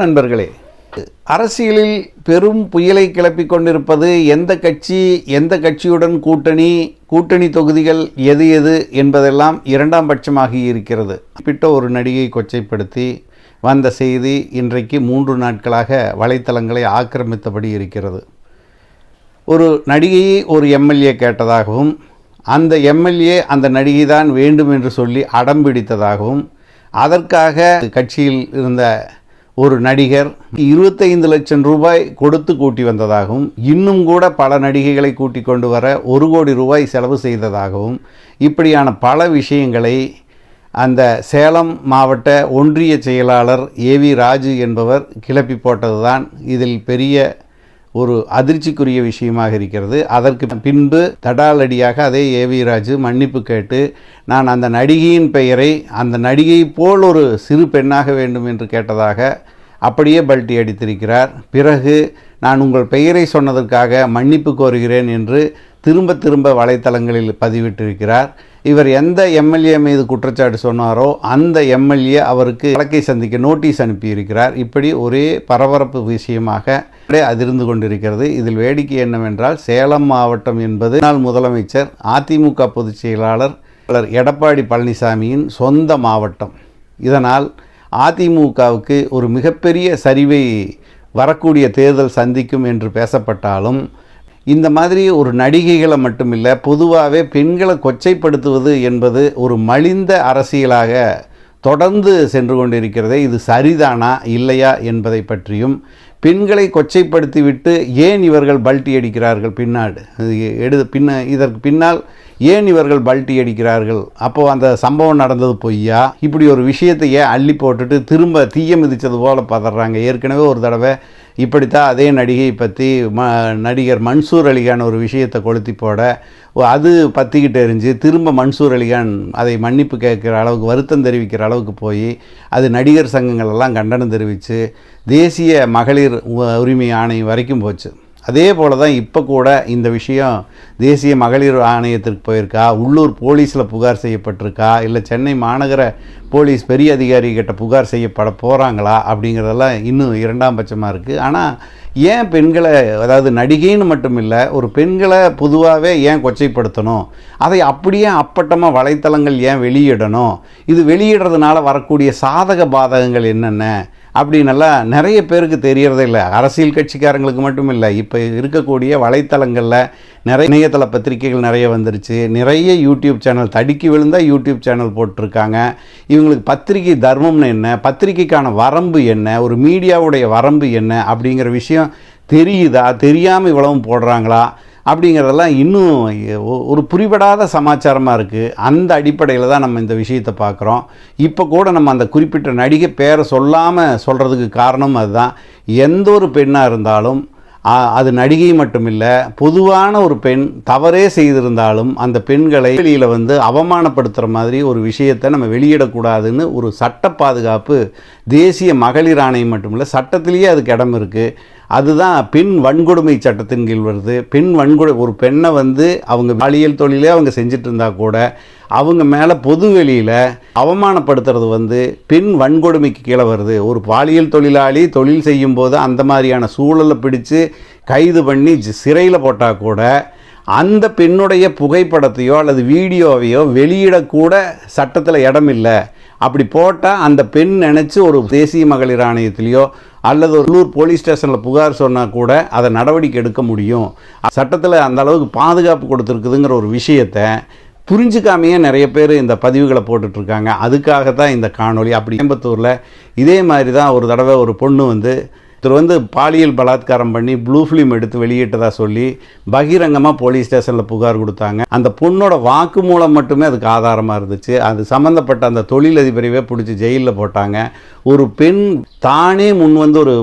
வணக்கம் நண்பர்களே அரசியலில் பெரும் புயலை கிளப்பிக் கொண்டிருப்பது எந்த கட்சி எந்த கட்சியுடன் கூட்டணி கூட்டணி தொகுதிகள் எது எது என்பதெல்லாம் இரண்டாம் பட்சமாகி இருக்கிறது. குறிப்பிட்ட ஒரு நடிகை கொச்சைப்படுத்தி வந்த செய்தி இன்றைக்கு மூன்று நாட்களாக வலைத்தளங்களை ஆக்கிரமித்தபடி இருக்கிறது. ஒரு நடிகையை ஒரு எம்எல்ஏ கேட்டதாகவும் அந்த எம்எல்ஏ அந்த நடிகை தான் வேண்டும் என்று சொல்லி அடம் பிடித்ததாகவும் அதற்காக கட்சியில் இருந்த ஒரு நடிகர் இருபத்தைந்து லட்சம் ரூபாய் கொடுத்து கூட்டி வந்ததாகவும் இன்னும் கூட பல நடிகைகளை கூட்டி கொண்டு வர ஒரு கோடி ரூபாய் செலவு செய்ததாகவும் இப்படியான பல விஷயங்களை அந்த சேலம் மாவட்ட ஒன்றிய செயலாளர் ஏ வி ராஜு என்பவர் கிளப்பி போட்டதுதான் இதில் பெரிய ஒரு அதிர்ச்சிக்குரிய விஷயமாக இருக்கிறது. அதற்கு பின்பு தடாலடியாக அதே ஏவி ராஜு மன்னிப்பு கேட்டு நான் அந்த நடிகையின் பெயரை அந்த நடிகை போல் ஒரு சிறு பெண்ணாக வேண்டும் என்று கேட்டதாக அப்படியே பல்ட்டி அடித்திருக்கிறார். பிறகு நான் உங்கள் பெயரை சொன்னதற்காக மன்னிப்பு கோருகிறேன் என்று திரும்ப திரும்ப வலைத்தளங்களில் பதிவிட்டிருக்கிறார். இவர் எந்த எம்எல்ஏ மீது குற்றச்சாட்டு சொன்னாரோ அந்த எம்எல்ஏ அவருக்கு வழக்கை சந்திக்க நோட்டீஸ் அனுப்பியிருக்கிறார். இப்படி ஒரே பரபரப்பு விஷயமாக அதிர்ந்து கொண்டிருக்கிறது. இதில் வேடிக்கை என்னவென்றால் சேலம் மாவட்டம் என்பது முன்னாள் முதலமைச்சர் அதிமுக பொதுச் செயலாளர் எடப்பாடி பழனிசாமியின் சொந்த மாவட்டம். இதனால் அதிமுகவுக்கு ஒரு மிகப்பெரிய சரிவை வரக்கூடிய தேர்தல் சந்திக்கும் என்று பேசப்பட்டாலும் இந்த மாதிரி ஒரு நடிகைகளை மட்டுமில்லை பொதுவாகவே பெண்களை கொச்சைப்படுத்துவது என்பது ஒரு மலிந்த அரசியலாக தொடர்ந்து சென்று கொண்டிருக்கிறதே இது சரிதானா இல்லையா என்பதை பற்றியும் பெண்களை கொச்சைப்படுத்திவிட்டு ஏன் இவர்கள் பல்ட்டி அடிக்கிறார்கள் பின்னாடு? எடு பின்ன இதற்கு பின்னால் ஏன் இவர்கள் பல்ட்டி அடிக்கிறார்கள்? அப்போது அந்த சம்பவம் நடந்தது பொய்யா? இப்படி ஒரு விஷயத்தை ஏன் அள்ளி போட்டுட்டு திரும்ப தீய மிதித்தது போல் பதறாங்க? ஏற்கனவே ஒரு தடவை இப்படித்தான் அதே நடிகை பற்றி ம நடிகர் மன்சூர் அலிகான் ஒரு விஷயத்தை கொளுத்தி போட அது பற்றிக்கிட்டு எரிஞ்சு திரும்ப மன்சூர் அலிகான் அதை மன்னிப்பு கேட்குற அளவுக்கு வருத்தம் தெரிவிக்கிற அளவுக்கு போய் அது நடிகர் சங்கங்களெல்லாம் கண்டனம் தெரிவித்து தேசிய மகளிர் உரிமை ஆணையம் வரைக்கும் போச்சு. அதே போல் தான் இப்போ கூட இந்த விஷயம் தேசிய மகளிர் ஆணையத்திற்கு போயிருக்கா? உள்ளூர் போலீஸில் புகார் செய்யப்பட்டிருக்கா? இல்லை சென்னை மாநகர போலீஸ் பெரிய அதிகாரிகிட்ட புகார் செய்யப்பட போகிறாங்களா அப்படிங்கிறதெல்லாம் இன்னும் இரண்டாம் பட்சமாக இருக்குது ஆனால் ஏன் பெண்களை அதாவது நடிகைன்னு மட்டும் இல்லை ஒரு பெண்களை பொதுவாகவே ஏன் கொச்சைப்படுத்தணும்? அதை அப்படியே அப்பட்டமாக வலைத்தளங்கள் ஏன் வெளியிடணும்? இது வெளியிடுறதுனால வரக்கூடிய சாதக பாதகங்கள் என்னென்ன? அப்படின்னெல்லாம் நிறைய பேருக்கு தெரியறதே இல்லை. அரசியல் கட்சிக்காரங்களுக்கு மட்டும் இல்லை. இப்போ இருக்கக்கூடிய வலைத்தளங்களில் நிறைய இணையதள பத்திரிகைகள் நிறைய வந்துருச்சு. நிறைய யூடியூப் சேனல் தடுக்கி விழுந்தால் யூடியூப் சேனல் போட்டிருக்காங்க. இவங்களுக்கு பத்திரிகை தர்மம்னு என்ன? பத்திரிகைக்கான வரம்பு என்ன? ஒரு மீடியாவுடைய வரம்பு என்ன? அப்படிங்கிற விஷயம் தெரியுதா? தெரியாமல் இவ்வளவும் போடுறாங்களா? அப்படிங்கிறதெல்லாம் இன்னும் ஒரு புரிபடாத சமாச்சாரமாக இருக்குது அந்த அடிப்படையில் தான் நம்ம இந்த விஷயத்தை பார்க்குறோம் இப்போ கூட நம்ம அந்த குறிப்பிட்ட நடிகை பேரை சொல்லாமல் சொல்கிறதுக்கு காரணம் அதுதான். எந்த ஒரு பெண்ணாக இருந்தாலும் அது நடிகை மட்டுமில்லை பொதுவான ஒரு பெண் தவறே செய்திருந்தாலும் அந்த பெண்களை வெளியில் வந்து அவமானப்படுத்துகிற மாதிரி ஒரு விஷயத்தை நம்ம வெளியிடக்கூடாதுன்னு ஒரு சட்ட பாதுகாப்பு தேசிய மகளிர் ஆணையம் மட்டுமில்லை சட்டத்திலேயே அதுக்கு இடம் இருக்குது அதுதான் பெண் வன்கொடுமை சட்டத்தின் கீழ் வருது. பெண் வன்கொடு ஒரு பெண்ணை வந்து அவங்க பாலியல் தொழிலே அவங்க செஞ்சுட்டு இருந்தால் கூட அவங்க மேலே பொது வெளியில் அவமானப்படுத்துறது வந்து பெண் வன்கொடுமைக்கு கீழே வருது. ஒரு பாலியல் தொழிலாளி தொழில் செய்யும்போது அந்த மாதிரியான சூழலை பிடிச்சு கைது பண்ணி சிறையில் போட்டால் கூட அந்த பெண்ணுடைய புகைப்படத்தையோ அல்லது வீடியோவையோ வெளியிடக்கூட சட்டத்தில் இடம் இல்லை அப்படி போட்டால் அந்த பெண் நினச்சி ஒரு தேசிய மகளிர் ஆணையத்திலேயோ அல்லது ஒரு உள்ளூர் போலீஸ் ஸ்டேஷனில் புகார் சொன்னால் கூட அதை நடவடிக்கை எடுக்க முடியும். சட்டத்தில் அந்த அளவுக்கு பாதுகாப்பு கொடுத்துருக்குதுங்கிற ஒரு விஷயத்தை புரிஞ்சுக்காமையே நிறைய பேர் இந்த பதிவுகளை போட்டுட்ருக்காங்க. அதுக்காக தான் இந்த காணொலி அப்படி கோயம்புத்தூரில் இதே மாதிரி தான் ஒரு தடவை ஒரு பொண்ணு வந்து இவர் வந்து பாலியல் பலாத்காரம் பண்ணி ப்ளூ ஃபிலிம் எடுத்து வெளியிட்டதாக சொல்லி பகிரங்கமாக போலீஸ் ஸ்டேஷனில் புகார் கொடுத்தாங்க. அந்த பொண்ணோட வாக்கு மூலம் மட்டுமே அதுக்கு ஆதாரமாக இருந்துச்சு. அது சம்மந்தப்பட்ட அந்த தொழிலதிபரையே பிடிச்சி ஜெயிலில் போட்டாங்க. ஒரு பெண் தானே முன் வந்து ஒரு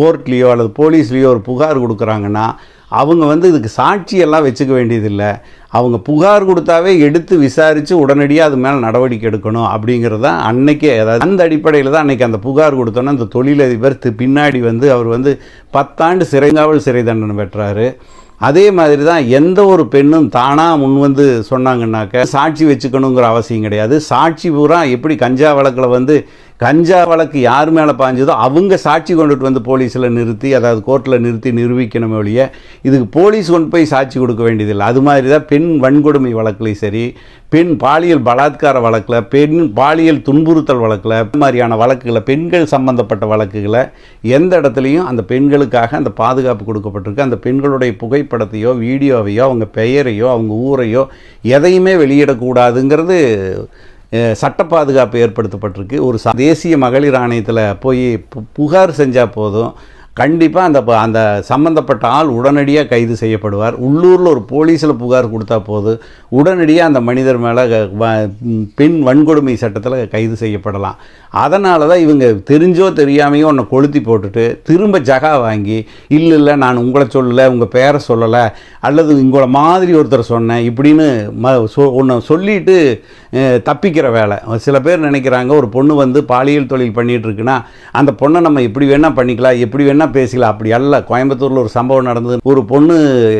கோர்ட்லேயோ அல்லது போலீஸ்லேயோ ஒரு புகார் கொடுக்குறாங்கன்னா அவங்க வந்து இதுக்கு சாட்சியெல்லாம் வச்சுக்க வேண்டியதில்லை. அவங்க புகார் கொடுத்தாவே எடுத்து விசாரித்து உடனடியாக அது மேலே நடவடிக்கை எடுக்கணும் அப்படிங்கிறது தான் அன்னைக்கே. அதாவது அந்த அடிப்படையில் தான் அன்றைக்கி அந்த புகார் கொடுத்தோன்னே அந்த தொழிலதிபர் பின்னாடி வந்து அவர் வந்து பத்தாண்டு சிறைங்காவல் சிறை தண்டனை பெற்றார். அதே மாதிரி தான் எந்த ஒரு பெண்ணும் தானாக முன் வந்து சொன்னாங்கன்னாக்க சாட்சி வச்சுக்கணுங்கிற அவசியம் கிடையாது. சாட்சி பூரா எப்படி கஞ்சா வழக்கில் வந்து கஞ்சா வழக்கு யார் மேலே பாஞ்சதோ அவங்க சாட்சி கொண்டுட்டு வந்து போலீஸில் நிறுத்தி அதாவது கோர்ட்டில் நிறுத்தி நிரூபிக்கணுமே ஒழிய இதுக்கு போலீஸ் கொண்டு போய் சாட்சி கொடுக்க வேண்டியதில்லை. அது மாதிரி தான் பெண் வன்கொடுமை வழக்குலையும் சரி பெண் பாலியல் பலாத்கார வழக்கில் பெண் பாலியல் துன்புறுத்தல் வழக்கில் இந்த மாதிரியான வழக்குகளை பெண்கள் சம்பந்தப்பட்ட வழக்குகளை எந்த இடத்துலையும் அந்த பெண்களுக்காக அந்த பாதுகாப்பு கொடுக்கப்பட்டிருக்கு. அந்த பெண்களுடைய புகைப்படத்தையோ வீடியோவையோ அவங்க பெயரையோ அவங்க ஊரையோ எதையுமே வெளியிடக்கூடாதுங்கிறது சட்ட பாதுகாப்பு ஏற்படுத்தப்பட்டிருக்கு. ஒரு தேசிய மகளிர் ஆணையத்தில் போய் பு- புகார் செஞ்சால் போதும். கண்டிப்பாக அந்த ப- அந்த சம்மந்தப்பட்ட ஆள் உடனடியாக கைது செய்யப்படுவார். உள்ளூரில் ஒரு போலீஸில் புகார் கொடுத்தா போதும் உடனடியாக அந்த மனிதர் மேலே பெண் வன்கொடுமை சட்டத்தில் கைது செய்யப்படலாம். அதனால தான் இவங்க தெரிஞ்சோ தெரியாமையோ ஒன்றை கொளுத்தி போட்டுட்டு திரும்ப ஜகா வாங்கி இல்லை இல்லை நான் உங்களை சொல்லலை உங்கள் பேரை சொல்லலை அல்லது உங்களை மாதிரி ஒருத்தர் சொன்னேன் இப்படின்னு ம சொ ஒன்று சொல்லிட்டு தப்பிக்கிற வேலை. சில பேர் நினைக்கிறாங்க ஒரு பொண்ணு வந்து பாலியல் தொழில் பண்ணிட்டு இருக்குன்னா அந்த பொண்ணை நம்ம எப்படி வேணால் பண்ணிக்கலாம் எப்படி வேணால் பேசிக்கலாம். அப்படி அல்ல. கோயம்புத்தூரில் ஒரு சம்பவம் நடந்தது. ஒரு பொண்ணு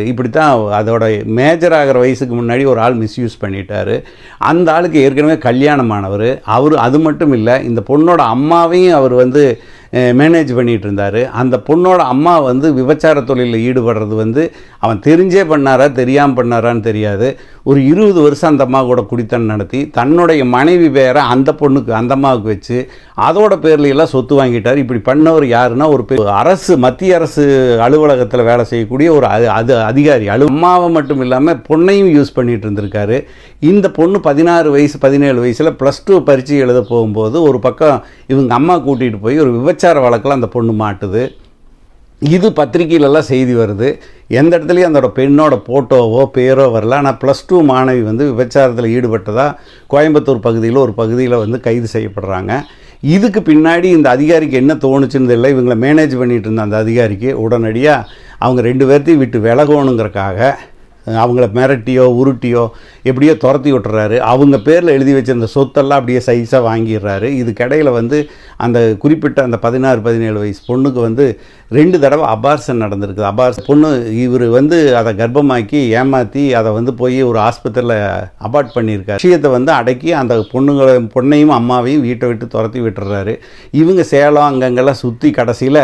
இப்படி தான் அதோட மேஜர் ஆகிற வயசுக்கு முன்னாடி ஒரு ஆள் மிஸ்யூஸ் பண்ணிட்டாரு. அந்த ஆளுக்கு ஏற்கனவே கல்யாணமானவர். அவர் அது மட்டும் இல்லை இந்த பொண்ணோட அம்மாவையும் அவர் வந்து மேனேஜ் பண்ணிகிட்டு இருந்தார் அந்த பொண்ணோட அம்மா வந்து விபச்சார தொழிலில் ஈடுபடுறது வந்து அவன் தெரிஞ்சே பண்ணாரா தெரியாமல் பண்ணாரான்னு தெரியாது. ஒரு இருபது வருஷம் அந்த அம்மா கூட குடித்தன் நடத்தி தன்னுடைய மனைவி பேரை அந்த பொண்ணுக்கு அந்த அம்மாவுக்கு வச்சு அதோட பேர்ல எல்லாம் சொத்து வாங்கிட்டார். இப்படி பண்ணவர் யாருன்னா ஒரு பெ- அரசு மத்திய அரசு அலுவலகத்தில் வேலை செய்யக்கூடிய ஒரு அது அதிகாரி. அலு அம்மாவை மட்டும் இல்லாமல் பொண்ணையும் யூஸ் பண்ணிகிட்டு இருந்திருக்காரு இந்த பொண்ணு பதினாறு வயசு பதினேழு வயசில் ப்ளஸ் டூ பரீட்சை எழுத போகும்போது ஒரு பக்கம் இவங்க அம்மா கூட்டிகிட்டு போய் ஒரு விபச்சார வழக்கில் அந்த பொண்ணு மாட்டுது. இது பத்திரிகையிலலாம் செய்தி வருது. எந்த இடத்துலையும் அதோட பெண்ணோட ஃபோட்டோவோ பேரோ வரல. ஆனால் ப்ளஸ் டூ மாணவி வந்து விபச்சாரத்தில் ஈடுபட்டதாக கோயம்புத்தூர் பகுதியில் ஒரு பகுதியில் வந்து கைது செய்யப்படுறாங்க. இதுக்கு பின்னாடி இந்த அதிகாரிக்கு என்ன தோணுச்சுன்னு இல்லை இவங்களை மேனேஜ் பண்ணிகிட்டு இருந்த அந்த அதிகாரிக்கு உடனடியாக அவங்க ரெண்டு பேர்த்தையும் விட்டு விலகணுங்கிறக்காக அவங்கள மிரட்டியோ உருட்டியோ எப்படியோ துரத்தி விட்டுறாரு. அவங்க பேரில் எழுதி வச்சிருந்த சொத்தெல்லாம் அப்படியே சைஸாக வாங்கிடுறாரு. இதுக்கிடையில் வந்து அந்த குறிப்பிட்ட அந்த பதினாறு பதினேழு வயசு பொண்ணுக்கு வந்து ரெண்டு தடவை அபார்சன் நடந்திருக்குது. அபார்ஸ் பொண்ணு இவர் வந்து அதை கர்ப்பமாக்கி ஏமாற்றி அதை வந்து போய் ஒரு ஆஸ்பத்திரியில் அபார்ட் பண்ணியிருக்காரு. விஷயத்தை வந்து அடக்கி அந்த பொண்ணுங்களை பொண்ணையும் அம்மாவையும் வீட்டை விட்டு துரத்தி விட்டுறாரு. இவங்க சேலம் அங்கங்கெல்லாம் சுற்றி கடைசியில்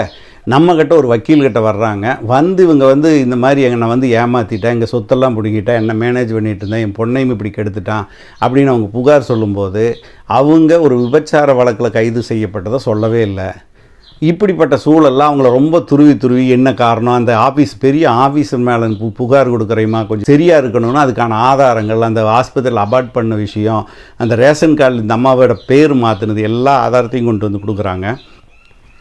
நம்மக்கிட்ட ஒரு வக்கீல்கிட்ட வர்றாங்க. வந்து இவங்க வந்து இந்த மாதிரி என்னை வந்து ஏமாற்றிட்டேன் எங்கள் சொத்தெல்லாம் பிடிக்கிட்டேன் என்ன மேனேஜ் பண்ணிட்டு இருந்தேன் என் பொண்ணையும் இப்படி கெடுத்துட்டான் அப்படின்னு அவங்க புகார் சொல்லும்போது அவங்க ஒரு விபச்சார வழக்கில் கைது செய்யப்பட்டதை சொல்லவே இல்லை. இப்படிப்பட்ட சூழல்லாம் அவங்கள ரொம்ப துருவி துருவி என்ன காரணம்? அந்த ஆஃபீஸ் பெரிய ஆஃபீஸ் மேலே பு புகார் கொடுக்குறையுமா கொஞ்சம் சரியாக இருக்கணும்னா அதுக்கான ஆதாரங்கள் அந்த ஆஸ்பத்திரியில் அபார்ட் பண்ண விஷயம் அந்த ரேஷன் கார்டு இந்த அம்மாவோட பேர் மாற்றினது எல்லா ஆதாரத்தையும் கொண்டு வந்து கொடுக்குறாங்க.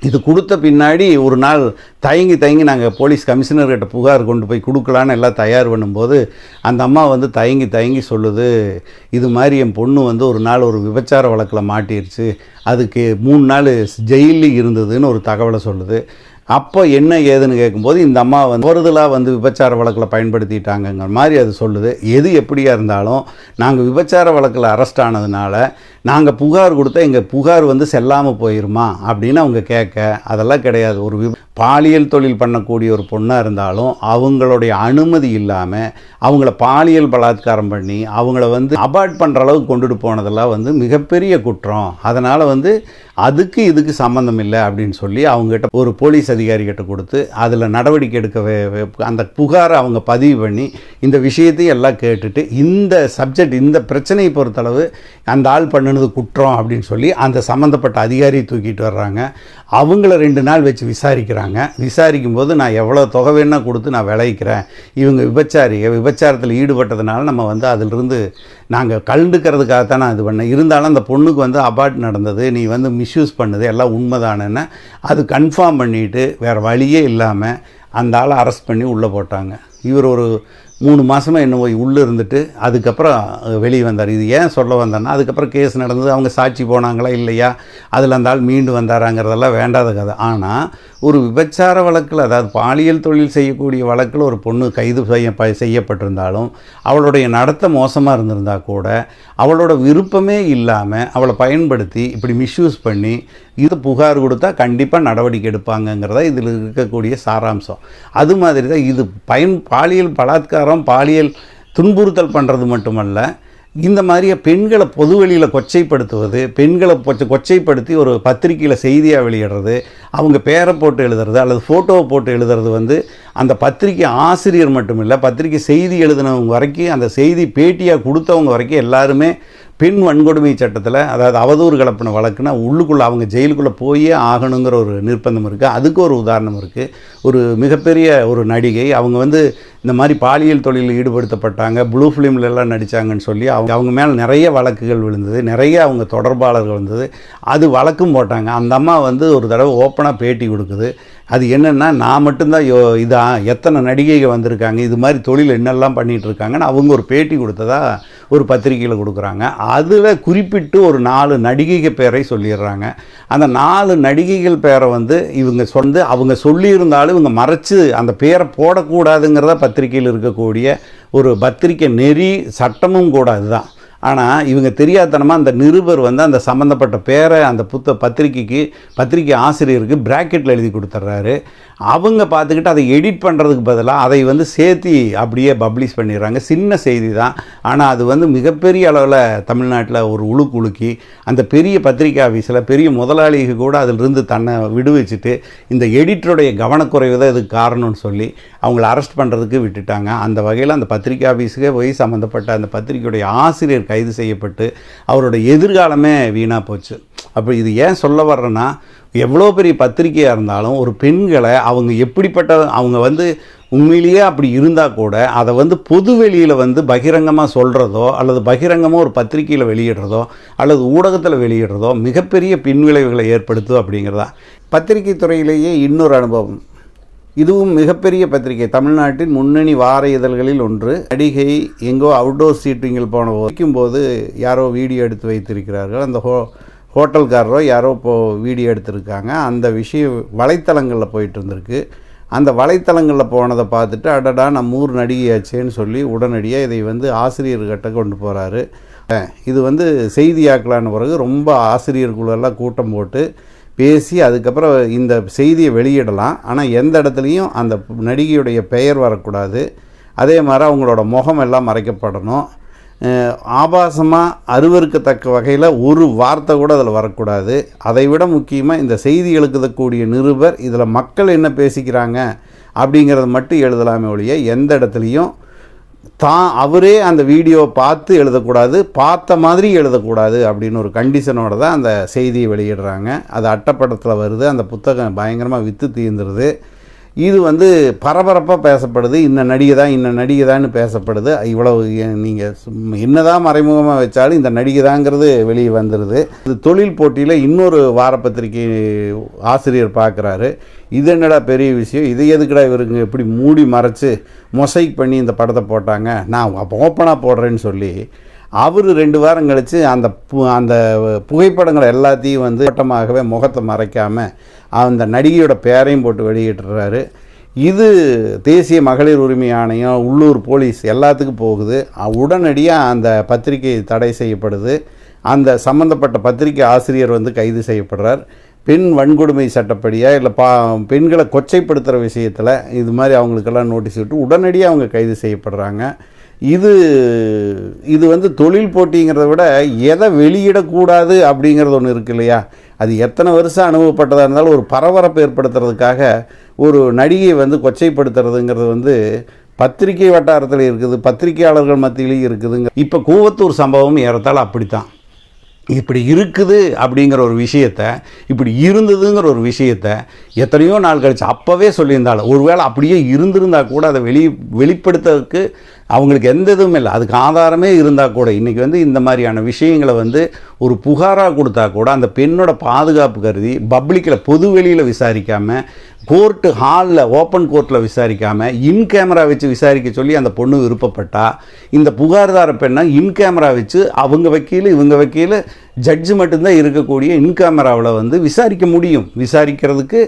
இது கொடுத்த பின்னாடி ஒரு நாள் தயங்கி தயங்கி நாங்கள் போலீஸ் கமிஷனர்கிட்ட புகார் கொண்டு போய் கொடுக்கலான்னு எல்லாம் தயார் பண்ணும்போது அந்த அம்மா வந்து தயங்கி தயங்கி சொல்லுது இது மாதிரி என் பொண்ணு வந்து ஒரு நாள் ஒரு விபச்சார வழக்கில் மாட்டிருச்சு. அதுக்கு மூணு நாள் ஜெயிலில் இருந்ததுன்னு ஒரு தகவலை சொல்லுது. அப்போ என்ன ஏதுன்னு கேட்கும்போது இந்த அம்மா வந்து ஒருதலாக வந்து விபச்சார வழக்கில் பயன்படுத்திட்டாங்கங்கிற மாதிரி அது சொல்லுது. எது எப்படியா இருந்தாலும் நாங்கள் விபச்சார வழக்கில் அரெஸ்ட் ஆனதுனால நாங்கள் புகார் கொடுத்தா எங்கள் புகார் வந்து செல்லாமல் போயிருமா? அப்படின்னு அவங்க கேட்க அதெல்லாம் கிடையாது. ஒரு வி பாலியல் தொழில் பண்ணக்கூடிய ஒரு பொண்ணாக இருந்தாலும் அவங்களுடைய அனுமதி இல்லாமல் அவங்கள பாலியல் பலாத்காரம் பண்ணி அவங்கள வந்து அபார்ட் பண்ணுற அளவுக்கு கொண்டுட்டு போனதெல்லாம் வந்து மிகப்பெரிய குற்றம். அதனால் வந்து அதுக்கு இதுக்கு சம்மந்தம் இல்லை அப்படின்னு சொல்லி அவங்ககிட்ட ஒரு போலீஸ் அதிகாரிகிட்ட கொடுத்து அதில் நடவடிக்கை எடுக்க வே- அந்த புகாரை அவங்க பதிவு பண்ணி இந்த விஷயத்தையும் எல்லாம் கேட்டுட்டு இந்த சப்ஜெக்ட் இந்த பிரச்சனையை பொறுத்தளவு அந்த ஆள் பண்ணினது குற்றம் அப்படின்னு சொல்லி அந்த சம்மந்தப்பட்ட அதிகாரியை தூக்கிட்டு வர்றாங்க. அவங்கள ரெண்டு நாள் வச்சு விசாரிக்கிறாங்க. விசாரிக்கும் போது நான் எவ்வளோ தொகை வேணா கொடுத்து நான் விளைவிக்கிறேன். இவங்க விபச்சாரி விபச்சாரத்தில் ஈடுபட்டதுனால நம்ம வந்து அதிலிருந்து நாங்கள் கலந்துக்கிறதுக்காக தான் நான் இது பண்ணேன். இருந்தாலும் அந்த பொண்ணுக்கு வந்து அபார்ட் நடந்தது நீ வந்து மிஸ்யூஸ் பண்ணது எல்லாம் உண்மைதானேன்னு அது கன்ஃபார்ம் பண்ணிட்டு வேறு வழியே இல்லாமல் அந்த ஆளை அரெஸ்ட் பண்ணி உள்ளே போட்டாங்க. இவர் ஒரு மூணு மாதமாக போய் உள்ளே இருந்துட்டு அதுக்கப்புறம் வெளியே வந்தார். இது ஏன் சொல்ல வந்தேன்னா அதுக்கப்புறம் கேஸ் நடந்தது. அவங்க சாட்சி போனாங்களா இல்லையா? அதில் அந்த ஆள் மீண்டு வந்தாராங்கிறதெல்லாம் வேண்டாத கதை. ஆனால் ஒரு விபச்சார வழக்கில் அதாவது பாலியல் தொழில் செய்யக்கூடிய வழக்கில் ஒரு பொண்ணு கைது செய்ய செய்யப்பட்டிருந்தாலும் அவளுடைய நடத்த மோசமாக இருந்திருந்தா கூட அவளோட விருப்பமே இல்லாமல் அவளை பயன்படுத்தி இப்படி மிஸ்யூஸ் பண்ணி இது புகார் கொடுத்தா கண்டிப்பாக நடவடிக்கை எடுப்பாங்கங்கிறத இதில் இருக்கக்கூடிய சாராம்சம். அது மாதிரி தான் இது பயன் பாலியல் பலாத்காரம் பாலியல் துன்புறுத்தல் பண்ணுறது மட்டுமல்ல இந்த மாதிரியே பெண்களை பொதுவெளியில் கொச்சைப்படுத்துவது பெண்களை கொச்சை கொச்சைப்படுத்தி ஒரு பத்திரிக்கையில் செய்தியாக வெளியிடுறது அவங்க பேரை போட்டு எழுதுறது அல்லது ஃபோட்டோவை போட்டு எழுதுறது வந்து அந்த பத்திரிக்கை ஆசிரியர் மட்டும் இல்லை பத்திரிக்கை செய்தி எழுதினவங்க வரைக்கும் அந்த செய்தி பேட்டியாக கொடுத்தவங்க வரைக்கும் எல்லாருமே பெண் வன்கொடுமை சட்டத்தில் அதாவது அவதூறு கலப்பின வழக்குனா உள்ளுக்குள்ளே அவங்க ஜெயிலுக்குள்ளே போயே ஆகணுங்கிற ஒரு நிர்பந்தம் இருக்குது அதுக்கு ஒரு உதாரணம் இருக்குது ஒரு மிகப்பெரிய ஒரு நடிகை அவங்க வந்து இந்த மாதிரி பாலியல் தொழிலில் ஈடுபடுத்தப்பட்டாங்க ப்ளூ ஃபிலிம்ல எல்லாம் நடித்தாங்கன்னு சொல்லி அவங்க அவங்க மேலே நிறைய வழக்குகள் விழுந்தது நிறைய அவங்க தொடர்பாளர்கள் வந்தது. அது வழக்கும் போட்டாங்க. அந்த அம்மா வந்து ஒரு தடவை ஓப்பனாக பேட்டி கொடுக்குது. அது என்னென்னா நான் மட்டும்தான் யோ இதான் எத்தனை நடிகைகள் வந்திருக்காங்க இது மாதிரி தொழில் என்னெல்லாம் பண்ணிகிட்டு இருக்காங்கன்னு அவங்க ஒரு பேட்டி கொடுத்ததா ஒரு பத்திரிக்கையில் கொடுக்குறாங்க. அதில் குறிப்பிட்டு ஒரு நாலு நடிகைகள் பேரை சொல்லிடுறாங்க. அந்த நாலு நடிகைகள் பேரை வந்து இவங்க சொந்து அவங்க சொல்லியிருந்தாலும் இவங்க மறைச்சு அந்த பேரை போடக்கூடாதுங்கிறத பத்திரிக்கையில் இருக்கக்கூடிய ஒரு பத்திரிக்கை நெறி சட்டமும் கூட அதுதான். ஆனால் இவங்க தெரியாதனமாக அந்த நிருபர் வந்து அந்த சம்மந்தப்பட்ட பேரை அந்த புத்த பத்திரிக்கைக்கு பத்திரிக்கை ஆசிரியருக்கு பிராக்கெட்டில் எழுதி கொடுத்துட்றாரு அவங்க பார்த்துக்கிட்டு அதை எடிட் பண்ணுறதுக்கு பதிலாக அதை வந்து சேர்த்தி அப்படியே பப்ளிஷ் பண்ணிடுறாங்க. சின்ன செய்தி தான் ஆனால் அது வந்து மிகப்பெரிய அளவில் தமிழ்நாட்டில் ஒரு உழுக்கு உழுக்கி அந்த பெரிய பத்திரிக்கை ஆஃபீஸில் பெரிய முதலாளிக்கு கூட அதிலிருந்து தன்னை விடுவிச்சுட்டு இந்த எடிட்டருடைய கவனக்குறைவு தான் இதுக்கு காரணம்னு சொல்லி அவங்கள அரெஸ்ட் பண்ணுறதுக்கு விட்டுட்டாங்க. அந்த வகையில் அந்த பத்திரிக்கை ஆஃபீஸுக்கே போய் சம்மந்தப்பட்ட அந்த பத்திரிக்கையுடைய ஆசிரியர் கைது செய்யப்பட்டு அவரோட எதிர்காலமே வீணாக போச்சு. அப்போ இது ஏன் சொல்ல வர்றேன்னா எவ்வளோ பெரிய பத்திரிக்கையாக இருந்தாலும் ஒரு பெண்களை அவங்க எப்படிப்பட்ட அவங்க வந்து உண்மையிலேயே அப்படி இருந்தால் கூட அதை வந்து பொது வெளியில் வந்து பகிரங்கமாக சொல்கிறதோ அல்லது பகிரங்கமாக ஒரு பத்திரிக்கையில் வெளியிடுறதோ அல்லது ஊடகத்தில் வெளியிடுறதோ மிகப்பெரிய பின்விளைவுகளை ஏற்படுத்தும் அப்படிங்கிறதா. பத்திரிகை துறையிலேயே இன்னொரு அனுபவம். இதுவும் மிகப்பெரிய பத்திரிகை. தமிழ்நாட்டின் முன்னணி வார இதழ்களில் ஒன்று. நடிகை எங்கோ அவுட்டோர் சீட்டிங்கில் போன வைக்கும்போது யாரோ வீடியோ எடுத்து வைத்திருக்கிறார்கள். அந்த ஹோ ஹோட்டல்காரரோ யாரோ இப்போ வீடியோ எடுத்திருக்காங்க. அந்த விஷயம் வலைத்தளங்களில் போயிட்டு இருந்திருக்கு. அந்த வலைத்தளங்களில் போனதை பார்த்துட்டு அடடா நம்ம ஊர் நடிகையாச்சேன்னு சொல்லி உடனடியாக இதை வந்து ஆசிரியர்கிட்ட கொண்டு போகிறாரு இது வந்து செய்தியாக்கலான்னு பிறகு ரொம்ப ஆசிரியர்களெல்லாம் கூட்டம் போட்டு பேசி அதுக்கப்புறம் இந்த செய்தியை வெளியிடலாம். ஆனால் எந்த இடத்துலையும் அந்த நடிகையுடைய பெயர் வரக்கூடாது. அதே மாதிரி அவங்களோட முகம் எல்லாம் மறைக்கப்படணும். ஆபாசமாக அருவருக்கத்தக்க வகையில் ஒரு வார்த்தை கூட அதில் வரக்கூடாது. அதை விட முக்கியமாக இந்த செய்தி எழுக்கக்கூடிய நிருபர் இதில் மக்கள் என்ன பேசிக்கிறாங்க அப்படிங்கிறத மட்டும் எழுதலாமே ஒழிய எந்த இடத்துலையும் தான் அவரே அந்த வீடியோவை பார்த்து எழுதக்கூடாது பார்த்த மாதிரி எழுதக்கூடாது அப்படின்னு ஒரு கண்டிஷனோட தான் அந்த செய்தியை வெளியிடுறாங்க. அது அட்டப்படத்தில் வருது அந்த புத்தகம் பயங்கரமாக விற்று தீர்ந்துருது இது வந்து பரபரப்பாக பேசப்படுது. இந்த நடிகை தான் இந்த நடிகை தான்னு பேசப்படுது. இவ்வளவு நீங்கள் என்னதான் மறைமுகமாக வச்சாலும் இந்த நடிகை தாங்கிறது வெளியே வந்துடுது இது தொழில் போட்டியில் இன்னொரு வாரப்பத்திரிகை ஆசிரியர் பார்க்குறாரு இது என்னடா பெரிய விஷயம்? இது எதுக்குடா இவருங்க எப்படி மூடி மறைச்சு மொசைக் பண்ணி இந்த படத்தை போட்டாங்க? நான் ஓப்பனாக போடுறேன்னு சொல்லி அவர் ரெண்டு வாரம் கழித்து அந்த பு அந்த புகைப்படங்கள் எல்லாத்தையும் வந்து வட்டமாகவே முகத்தை மறைக்காமல் அந்த நடிகையோட பேரையும் போட்டு வெளியிட்டுறாரு இது தேசிய மகளிர் உரிமை ஆணையம் உள்ளூர் போலீஸ் எல்லாத்துக்கும் போகுது. உடனடியாக அந்த பத்திரிகை தடை செய்யப்படுது. அந்த சம்மந்தப்பட்ட பத்திரிகை ஆசிரியர் வந்து கைது செய்யப்படுறார். பெண் வன்கொடுமை சட்டப்படியாக இல்லை பா பெண்களை கொச்சைப்படுத்துகிற விஷயத்தில் இது மாதிரி அவங்களுக்கெல்லாம் நோட்டீஸ் விட்டு உடனடியாக அவங்க கைது செய்யப்படுறாங்க. இது இது வந்து தொழில் போட்டிங்கிறத விட எதை வெளியிடக்கூடாது அப்படிங்கிறது ஒன்று இருக்கு இல்லையா? அது எத்தனை வருஷம் அனுபவப்பட்டதாக இருந்தாலும் ஒரு பரபரப்பு ஏற்படுத்துறதுக்காக ஒரு நடிகை வந்து கொச்சைப்படுத்துறதுங்கிறது வந்து பத்திரிகை வட்டாரத்தில் இருக்குது பத்திரிகையாளர்கள் மத்தியிலையும் இருக்குதுங்க. இப்போ கூவத்தூர் சம்பவம் ஏறத்தால் அப்படித்தான். இப்படி இருக்குது அப்படிங்கிற ஒரு விஷயத்த இப்படி இருந்ததுங்கிற ஒரு விஷயத்த எத்தனையோ நாள் கழிச்சு அப்போவே சொல்லியிருந்தாலும் ஒருவேளை அப்படியே இருந்திருந்தால் கூட அதை வெளி வெளிப்படுத்துறதுக்கு அவங்களுக்கு எந்த இதுவும் இல்லை. அதுக்கு ஆதாரமே இருந்தால் கூட இன்றைக்கி வந்து இந்த மாதிரியான விஷயங்களை வந்து ஒரு புகாராக கொடுத்தா கூட அந்த பெண்ணோட பாதுகாப்பு கருதி பப்ளிக்கில் பொது வெளியில் விசாரிக்காமல் கோர்ட்டு ஹாலில் ஓப்பன் கோர்ட்டில் விசாரிக்காமல் இன் கேமரா வச்சு விசாரிக்க சொல்லி அந்த பொண்ணு விருப்பப்பட்டா இந்த புகார்தார பெண்ணை இன் கேமரா வச்சு அவங்க வக்கீல் இவங்க வக்கீல் ஜட்ஜு மட்டும்தான் இருக்கக்கூடிய இன்கேமராவில் வந்து விசாரிக்க முடியும். விசாரிக்கிறதுக்கு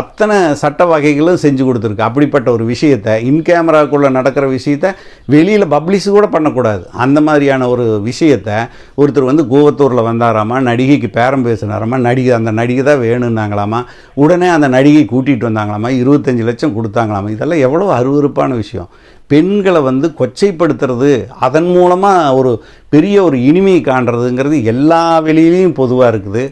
அத்தனை சட்ட வகைகளும் செஞ்சு கொடுத்துருக்கு. அப்படிப்பட்ட ஒரு விஷயத்தை இன்கேமராக்குள்ளே நடக்கிற விஷயத்த வெளியில் பப்ளிஷ் கூட பண்ணக்கூடாது. அந்த மாதிரியான ஒரு விஷயத்தை ஒருத்தர் வந்து கோவத்தூரில் வந்தாராமா நடிகைக்கு பேரம் பேசினாராமா நடிகை அந்த நடிகை தான் வேணுன்னாங்களாமா உடனே அந்த நடிகை கூட்டிகிட்டு வந்தாங்களாமா இருபத்தஞ்சி லட்சம் கொடுத்தாங்களாமா இதெல்லாம் எவ்வளோ அருவறுப்பான விஷயம். பெண்களை வந்து கொச்சைப்படுத்துறது அதன் மூலமாக ஒரு பெரிய ஒரு இனிமையை காண்றதுங்கிறது எல்லா வெளியிலையும் பொதுவாக இருக்குது.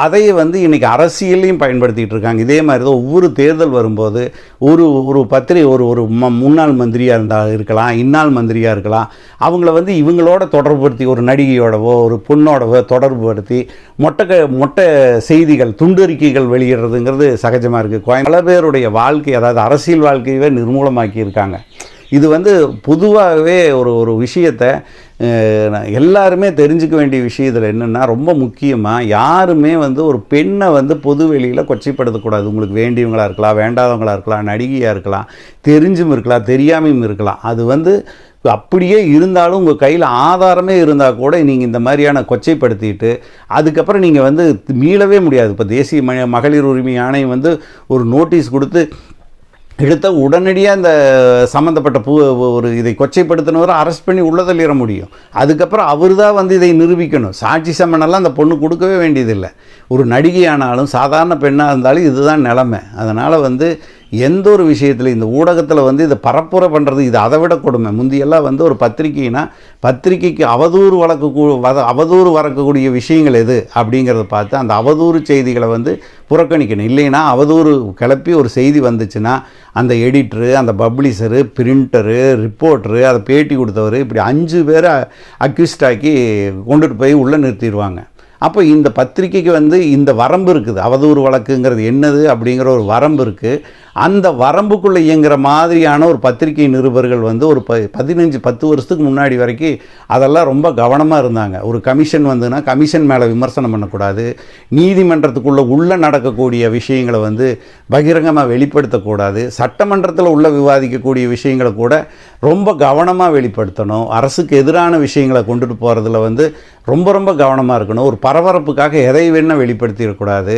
அதை வந்து இன்றைக்கி அரசியல்லையும் பயன்படுத்திகிட்டு இருக்காங்க. இதே மாதிரி தான் ஒவ்வொரு தேர்தல் வரும்போது ஒரு ஒரு பத்திரிகை ஒரு ஒரு ம முன்னாள் மந்திரியாக இருந்தால் இருக்கலாம் இன்னாள் மந்திரியாக இருக்கலாம். அவங்கள வந்து இவங்களோட தொடர்புபடுத்தி ஒரு நடிகையோடவோ ஒரு பொண்ணோடவோ தொடர்புபடுத்தி மொட்டை மொட்டை செய்திகள் துண்டறிக்கைகள் வெளியிடுறதுங்கிறது சகஜமாக இருக்குது பல பேருடைய வாழ்க்கை அதாவது அரசியல் வாழ்க்கையவே நிர்மூலமாக்கி இருக்காங்க இது வந்து பொதுவாகவே ஒரு ஒரு விஷயத்தை எல்லாருமே தெரிஞ்சுக்க வேண்டிய விஷயம் இதில் என்னென்னா ரொம்ப முக்கியமாக யாருமே வந்து ஒரு பெண்ணை வந்து பொது வெளியில் கொச்சைப்படுத்தக்கூடாது உங்களுக்கு வேண்டியவங்களாக இருக்கலாம் வேண்டாதவங்களா இருக்கலாம் நடிகையாக இருக்கலாம் தெரிஞ்சும் இருக்கலாம் தெரியாமையும் இருக்கலாம். அது வந்து அப்படியே இருந்தாலும் உங்கள் கையில் ஆதாரமே இருந்தால் கூட நீங்கள் இந்த மாதிரியான கொச்சைப்படுத்திட்டு அதுக்கப்புறம் நீங்கள் வந்து மீளவே முடியாது. இப்போ தேசிய மகளிர் உரிமை ஆணையம் வந்து ஒரு நோட்டீஸ் கொடுத்து எடுத்த உடனடியாக இந்த சம்மந்தப்பட்ட பூ ஒரு இதை கொச்சைப்படுத்தினவரை அரெஸ்ட் பண்ணி உள்ள தள்ளிட முடியும். அதுக்கப்புறம் அவர் தான் வந்து இதை நிரூபிக்கணும். சாட்சி சம்மனெல்லாம் அந்த பொண்ணு கொடுக்கவே வேண்டியதில்லை. ஒரு நடிகையானாலும் சாதாரண பெண்ணாக இருந்தாலும் இதுதான் நிலமை. அதனால் வந்து எந்த ஒரு விஷயத்தில் இந்த ஊடகத்தில் வந்து இதை பரப்புரை பண்ணுறது இது அதை விட கொடுமை. முந்தியெல்லாம் வந்து ஒரு பத்திரிகைனா பத்திரிக்கைக்கு அவதூறு வளர்க்க வத அவதூறு வளர்க்கக்கூடிய விஷயங்கள் எது அப்படிங்கிறத பார்த்து அந்த அவதூறு செய்திகளை வந்து புறக்கணிக்கணும். இல்லைன்னா அவதூறு கிளப்பி ஒரு செய்தி வந்துச்சுன்னா அந்த எடிட்டரு அந்த பப்ளிஷரு பிரிண்டரு ரிப்போர்ட்டரு அதை பேட்டி கொடுத்தவர் இப்படி அஞ்சு பேரை அக்யூஸ்ட் ஆக்கி கொண்டுட்டு போய் உள்ளே நிறுத்திடுவாங்க அப்போ இந்த பத்திரிக்கைக்கு வந்து இந்த வரம்பு இருக்குது. அவதூறு வழக்குங்கிறது என்னது அப்படிங்கிற ஒரு வரம்பு இருக்குது அந்த வரம்புக்குள்ளே இயங்குற மாதிரியான ஒரு பத்திரிகை நிருபர்கள் வந்து ஒரு ப பதினஞ்சு பத்து வருஷத்துக்கு முன்னாடி வரைக்கும் அதெல்லாம் ரொம்ப கவனமாக இருந்தாங்க. ஒரு கமிஷன் வந்துன்னா கமிஷன் மேலே விமர்சனம் பண்ணக்கூடாது. நீதிமன்றத்துக்குள்ளே உள்ளே நடக்கக்கூடிய விஷயங்களை வந்து பகிரங்கமாக வெளிப்படுத்தக்கூடாது. சட்டமன்றத்தில் உள்ள விவாதிக்கக்கூடிய விஷயங்களை கூட ரொம்ப கவனமாக வெளிப்படுத்தணும். அரசுக்கு எதிரான விஷயங்களை கொண்டுட்டு போகிறதுல வந்து ரொம்ப ரொம்ப கவனமாக இருக்கணும். ஒரு பரபரப்புக்காக எதை வேணால் வெளிப்படுத்திடக்கூடாது.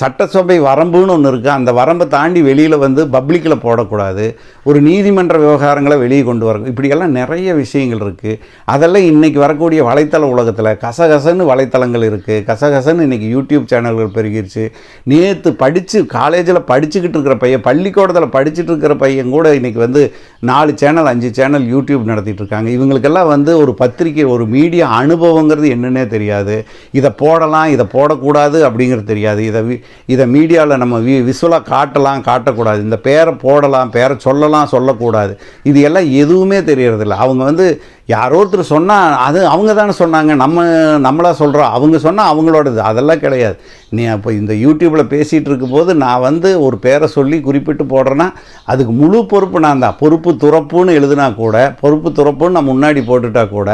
சட்டசபை வரம்புன்னு ஒன்று இருக்குது அந்த வரம்பை தாண்டி வெளியில் வந்து பப்ளிக்கில் போடக்கூடாது. ஒரு நீதிமன்ற விவகாரங்களை வெளியே கொண்டு வர இப்படியெல்லாம் நிறைய விஷயங்கள் இருக்குது அதெல்லாம் இன்றைக்கி வரக்கூடிய வலைத்தள உலகத்தில் கசகசன்னு வலைத்தளங்கள் இருக்குது கசகசன்னு இன்றைக்கி யூடியூப் சேனல்கள் பெருகிருச்சு. நேற்று படித்து காலேஜில் படிச்சுக்கிட்டு இருக்கிற பையன் பள்ளிக்கூடத்தில் படிச்சுட்டு இருக்கிற பையன் கூட இன்றைக்கி வந்து நாலு சேனல் அஞ்சு சேனல் யூடியூப் நடத்திட்டு இருக்காங்க. இவங்களுக்கெல்லாம் வந்து ஒரு பத்திரிக்கை ஒரு மீடியா அனுபவங்கிறது என்னன்னே தெரியாது. இதை போடலாம் இதை போடக்கூடாது அப்படிங்கிறது தெரியாது. இதை இதை மீடியாவில் நம்ம வி விசுவலாக காட்டலாம் காட்டக்கூடாது. இந்த பேரை போடலாம் பேரை சொல்லலாம் சொல்லக்கூடாது. இது எல்லாம் எதுவுமே தெரியறதில்ல. அவங்க வந்து யாரோ ஒருத்தர் சொன்னால் அது அவங்க தானே சொன்னாங்க. நம்ம நம்மளாக சொல்கிறோம் அவங்க சொன்னால் அவங்களோடது. அதெல்லாம் கிடையாது. நீ அப்போ இந்த யூடியூப்பில் பேசிகிட்டு இருக்கும்போது நான் வந்து ஒரு பேரை சொல்லி குறிப்பிட்டு போடுறேன்னா அதுக்கு முழு பொறுப்பு நான் தான். பொறுப்பு துறப்புன்னு எழுதுனா கூட பொறுப்பு துறப்புன்னு நான் முன்னாடி போட்டுட்டா கூட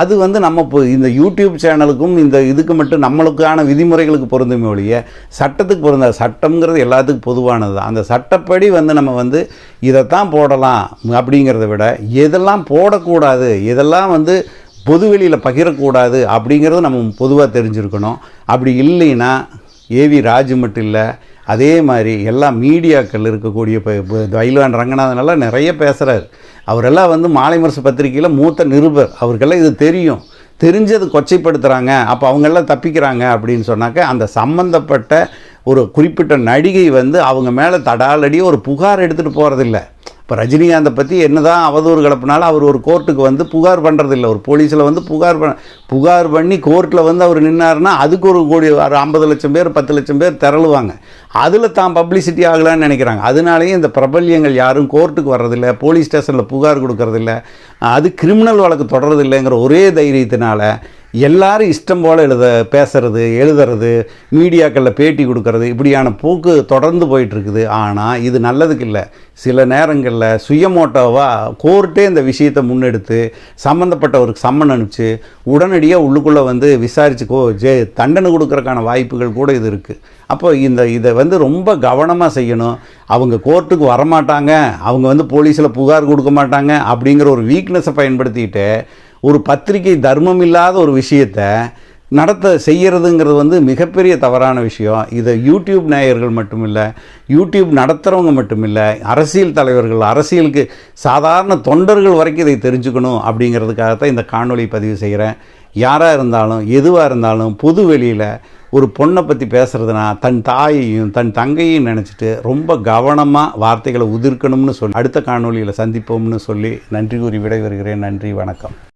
அது வந்து நம்ம இப்போ இந்த யூடியூப் சேனலுக்கும் இந்த இதுக்கு மட்டும் நம்மளுக்கான விதிமுறைகளுக்கு பொருந்துமே ஒழிய சட்டத்துக்கு பொருந்தாது சட்டம்ங்கிறது எல்லாத்துக்கும் பொதுவானது தான். அந்த சட்டப்படி வந்து நம்ம வந்து இதைத்தான் போடலாம் அப்படிங்கிறத விட எதெல்லாம் போடக்கூடாது இதெல்லாம் வந்து பொதுவெளியில் பகிரக்கூடாது அப்படிங்கிறது நம்ம பொதுவாக தெரிஞ்சிருக்கணும். அப்படி இல்லைன்னா ஏவி ராஜு மட்டும் இல்லை அதே மாதிரி எல்லா மீடியாக்கள் இருக்கக்கூடிய இப்போ இப்போ பைல்வான் நிறைய பேசுகிறார் அவரெல்லாம் வந்து மாலைமரசு பத்திரிகையில் மூத்த நிருபர். அவருக்கெல்லாம் இது தெரியும். தெரிஞ்சது கொச்சைப்படுத்துகிறாங்க அப்போ அவங்கெல்லாம் தப்பிக்கிறாங்க அப்படின்னு சொன்னாக்க அந்த சம்மந்தப்பட்ட ஒரு குறிப்பிட்ட நடிகை வந்து அவங்க மேலே தடாலடி ஒரு புகார் எடுத்துகிட்டு போகிறதில்ல இப்போ ரஜினிகாந்தை பற்றி என்னதான் அவதூறு கிளப்பினாலும் அவர் ஒரு கோர்ட்டுக்கு வந்து புகார் பண்ணுறதில்ல ஒரு போலீஸில் வந்து புகார் பண்ண புகார் பண்ணி கோர்ட்டில் வந்து அவர் நின்னார்னா அதுக்கு ஒரு கோடி ஒரு ஐம்பது லட்சம் பேர் பத்து லட்சம் பேர் திரளுவாங்க. அதில் தான் பப்ளிசிட்டி ஆகலான்னு நினைக்கிறாங்க. அதனாலேயே இந்த பிரபல்யங்கள் யாரும் கோர்ட்டுக்கு வர்றதில்ல போலீஸ் ஸ்டேஷனில் புகார் கொடுக்கறதில்ல அது கிரிமினல் வழக்கு தொடர்றதில்லைங்கிற ஒரே தைரியத்தினால எல்லாரும் இஷ்டம் போல் எழுத பேசுறது எழுதுறது மீடியாக்களில் பேட்டி கொடுக்கறது இப்படியான போக்கு தொடர்ந்து போயிட்டுருக்குது. ஆனால் இது நல்லதுக்கு இல்லை. சில நேரங்களில் சுயமோட்டோவாக கோர்ட்டே இந்த விஷயத்தை முன்னெடுத்து சம்மந்தப்பட்டவருக்கு சம்மன் அனுப்பிச்சு உடனடியாக உள்ளுக்குள்ளே வந்து விசாரிச்சு கோ ஜே தண்டனை கொடுக்கறக்கான வாய்ப்புகள் கூட இது இருக்குது அப்போ இந்த இதை வந்து ரொம்ப கவனமாக செய்யணும். அவங்க கோர்ட்டுக்கு வரமாட்டாங்க. அவங்க வந்து போலீஸில் புகார் கொடுக்க மாட்டாங்க அப்படிங்கிற ஒரு வீக்னஸை பயன்படுத்திக்கிட்டு ஒரு பத்திரிகை தர்மம் இல்லாத ஒரு விஷயத்தை நடத்த செய்கிறதுங்கிறது வந்து மிகப்பெரிய தவறான விஷயம். இதை யூடியூப் நேயர்கள் மட்டும் இல்லை யூடியூப் நடத்துகிறவங்க மட்டும் இல்லை அரசியல் தலைவர்கள் அரசியலுக்கு சாதாரண தொண்டர்கள் வரைக்கும் இதை தெரிஞ்சுக்கணும் அப்படிங்கிறதுக்காகத்தான் இந்த காணொலி பதிவு செய்கிறேன். யாராக இருந்தாலும் எதுவாக இருந்தாலும் பொது வெளியில் ஒரு பொண்ணை பற்றி பேசுகிறதுனா தன் தாயையும் தன் தங்கையும் நினச்சிட்டு ரொம்ப கவனமாக வார்த்தைகளை உதிர்க்கணும்னு சொல்லி அடுத்த காணொலியில் சந்திப்போம்னு சொல்லி நன்றி கூறி விடைபெறுகிறேன். நன்றி வணக்கம்.